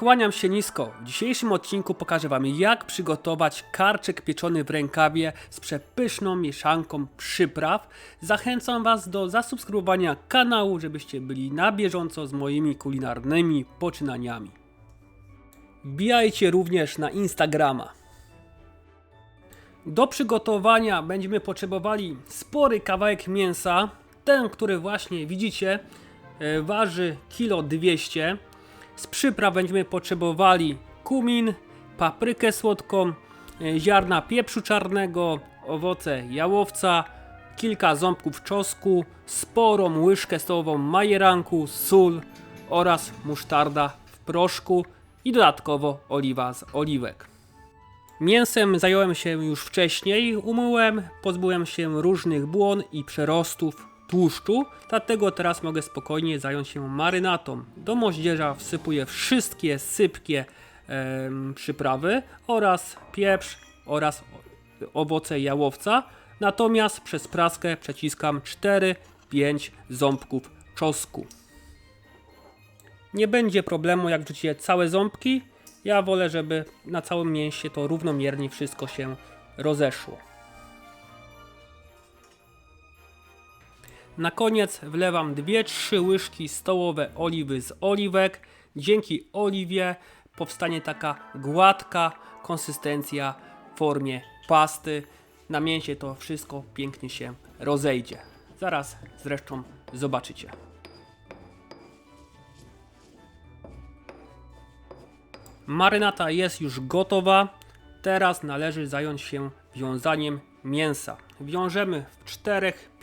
Kłaniam się nisko. W dzisiejszym odcinku pokażę Wam jak przygotować karczek pieczony w rękawie z przepyszną mieszanką przypraw. Zachęcam Was do zasubskrybowania kanału, żebyście byli na bieżąco z moimi kulinarnymi poczynaniami. Wbijajcie również na Instagrama. Do przygotowania będziemy potrzebowali spory kawałek mięsa. Ten, który właśnie widzicie, e, waży kilo 200 z przypraw będziemy potrzebowali kumin, paprykę słodką, e, ziarna pieprzu czarnego, owoce jałowca, kilka ząbków czosnku, sporą łyżkę stołową majeranku, sól oraz musztarda w proszku i dodatkowo oliwa z oliwek. Mięsem zająłem się już wcześniej, umyłem, pozbyłem się różnych błon i przerostów tłuszczu, dlatego teraz mogę spokojnie zająć się marynatą. Do moździerza wsypuję wszystkie sypkie em, przyprawy oraz pieprz oraz owoce jałowca, natomiast przez praskę przeciskam 4-5 ząbków czosnku. Nie będzie problemu jak wrzucicie całe ząbki, ja wolę, żeby na całym mięsie to równomiernie wszystko się rozeszło. Na koniec wlewam 2-3 łyżki stołowe oliwy z oliwek. Dzięki oliwie powstanie taka gładka konsystencja w formie pasty. Na mięsie to wszystko pięknie się rozejdzie. Zaraz zresztą zobaczycie. Marynata jest już gotowa. Teraz należy zająć się wiązaniem mięsa. Wiążemy w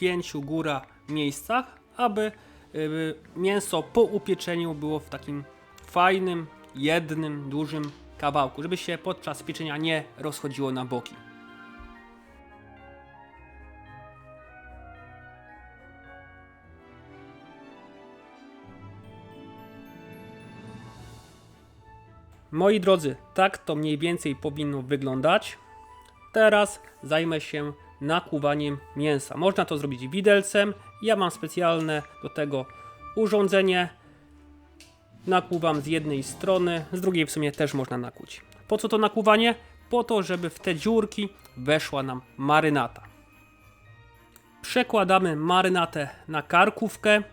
4-5 góra miejscach, aby y, mięso po upieczeniu było w takim fajnym, jednym, dużym kawałku, żeby się podczas pieczenia nie rozchodziło na boki. Moi drodzy, tak to mniej więcej powinno wyglądać. Teraz zajmę się nakłuwaniem mięsa. Można to zrobić widelcem. Ja mam specjalne do tego urządzenie. Nakłuwam z jednej strony, z drugiej w sumie też można nakłuć. Po co to nakłuwanie? Po to, żeby w te dziurki weszła nam marynata. Przekładamy marynatę na karkówkę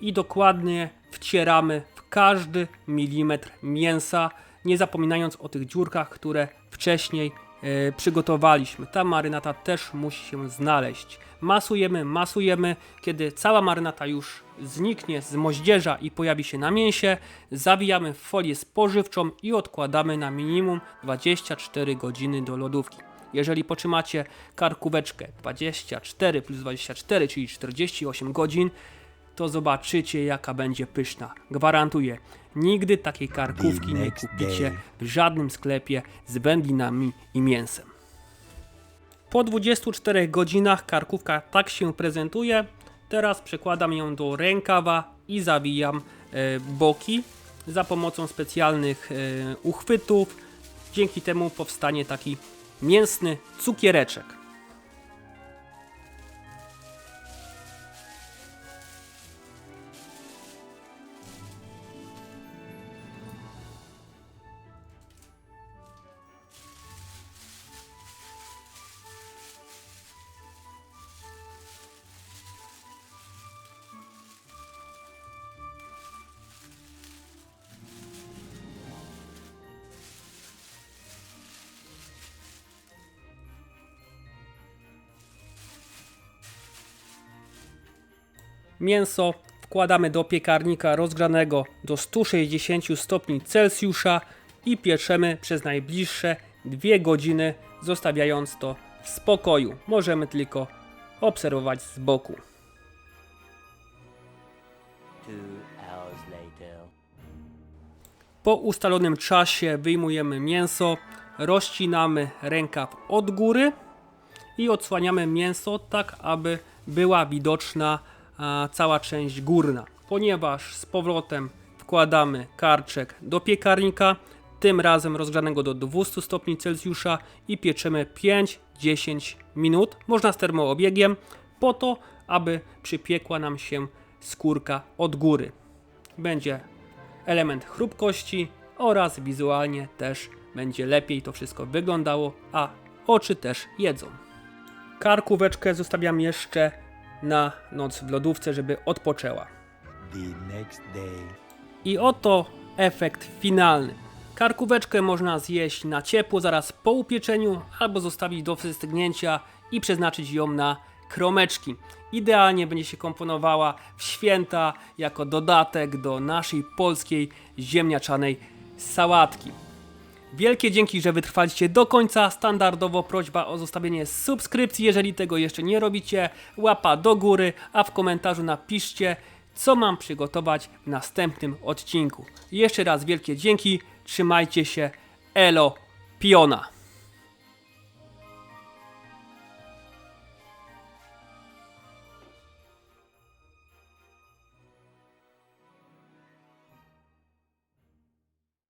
i dokładnie wcieramy w każdy milimetr mięsa, nie zapominając o tych dziurkach, które wcześniej przygotowaliśmy. Ta marynata też musi się znaleźć. Masujemy, masujemy. Kiedy cała marynata już zniknie z moździerza i pojawi się na mięsie, zawijamy w folię spożywczą i odkładamy na minimum 24 godziny do lodówki. Jeżeli potrzymacie karkóweczkę 24 plus 24, czyli 48 godzin, to zobaczycie jaka będzie pyszna. Gwarantuję, nigdy takiej karkówki nie kupicie w żadnym sklepie z wędlinami i mięsem. Po 24 godzinach karkówka tak się prezentuje. Teraz przekładam ją do rękawa i zawijam e, boki za pomocą specjalnych e, uchwytów. Dzięki temu powstanie taki mięsny cukiereczek. Mięso wkładamy do piekarnika rozgrzanego do 160 stopni Celsjusza i pieczemy przez najbliższe 2 godziny, zostawiając to w spokoju. Możemy tylko obserwować z boku. Po ustalonym czasie wyjmujemy mięso, rozcinamy rękaw od góry i odsłaniamy mięso tak, aby była widoczna cała część górna. Ponieważ z powrotem wkładamy karczek do piekarnika, tym razem rozgrzanego do 200 stopni Celsjusza i pieczemy 5-10 minut, można z termoobiegiem, po to, aby przypiekła nam się skórka od góry. Będzie element chrupkości, oraz wizualnie też będzie lepiej to wszystko wyglądało, a oczy też jedzą. Karkóweczkę zostawiam jeszcze na noc w lodówce, żeby odpoczęła. I oto efekt finalny. Karkóweczkę można zjeść na ciepło zaraz po upieczeniu albo zostawić do wystygnięcia i przeznaczyć ją na kromeczki. Idealnie będzie się komponowała w święta jako dodatek do naszej polskiej ziemniaczanej sałatki. Wielkie dzięki, że wytrwaliście do końca. Standardowo prośba o zostawienie subskrypcji, jeżeli tego jeszcze nie robicie. Łapa do góry, a w komentarzu napiszcie, co mam przygotować w następnym odcinku. Jeszcze raz wielkie dzięki, trzymajcie się, elo, piona.